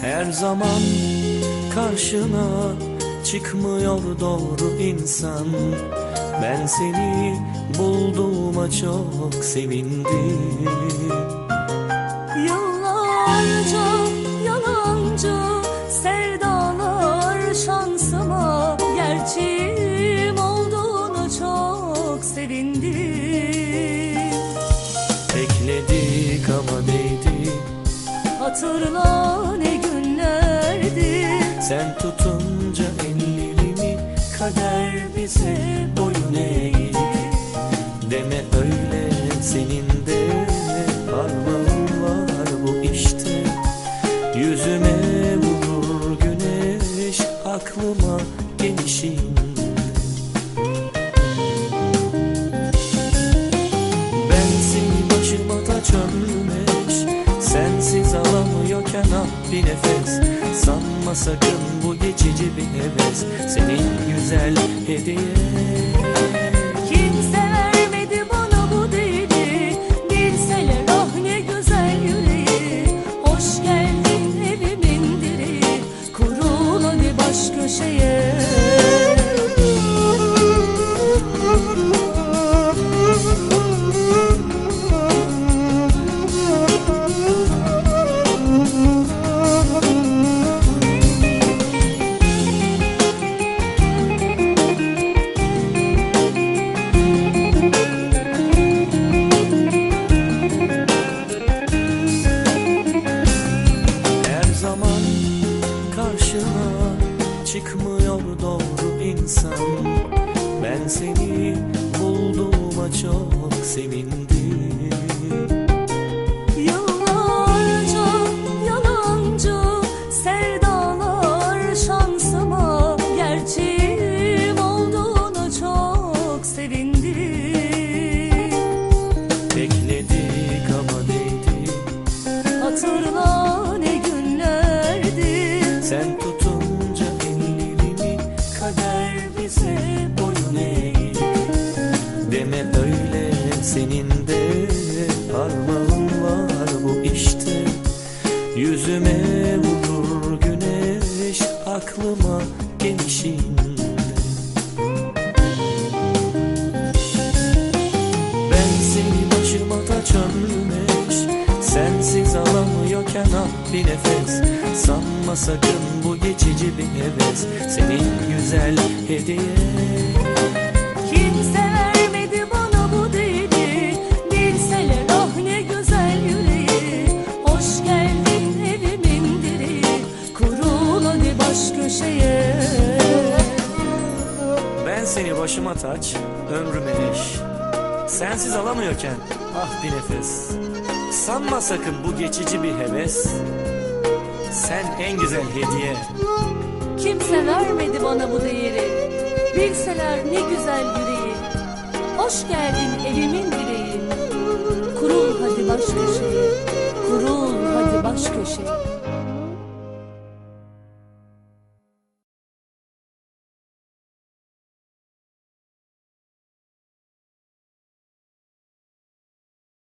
Her zaman karşına çıkmıyor doğru insan. Ben seni bulduğuma çok sevindim. Yıllarca yalancı sevdalar şansıma gerçeğim olduğunu çok sevindim. Bekledik ama değdi. Hatırla Sen tutunca ellerimi kader bize boyun eğdi. Deme öyle senin de parmağın var bu işte. Yüzüme vurur güneş aklıma gelişin Sanma sakın bu geçici bir heves Senin güzel hediyen Kimse karşına çıkmıyor doğru insan. Ben seni bulduğuma çok sevindim bize boyun eğdi Deme öyle senin de parmağın var bu işte. Yüzüme vurur güneş aklıma ömrümeş Sensiz alamıyorken ah bir nefes Sanma sakın bu geçici bir heves Senin güzel hediyen Kimse vermedi bana bu değeri Bilseler ah ne güzel yüreği. Hoş geldin evimin direği Kurul hadi baş köşeye. Ben seni başıma taç, ömrüme eş. Sensiz alamıyorken ah bir nefes. Sanma sakın bu geçici bir heves Sen en güzel hediye. Kimse vermedi bana bu değeri. Bilseler ne güzel yüreği. Hoş geldin evimin direği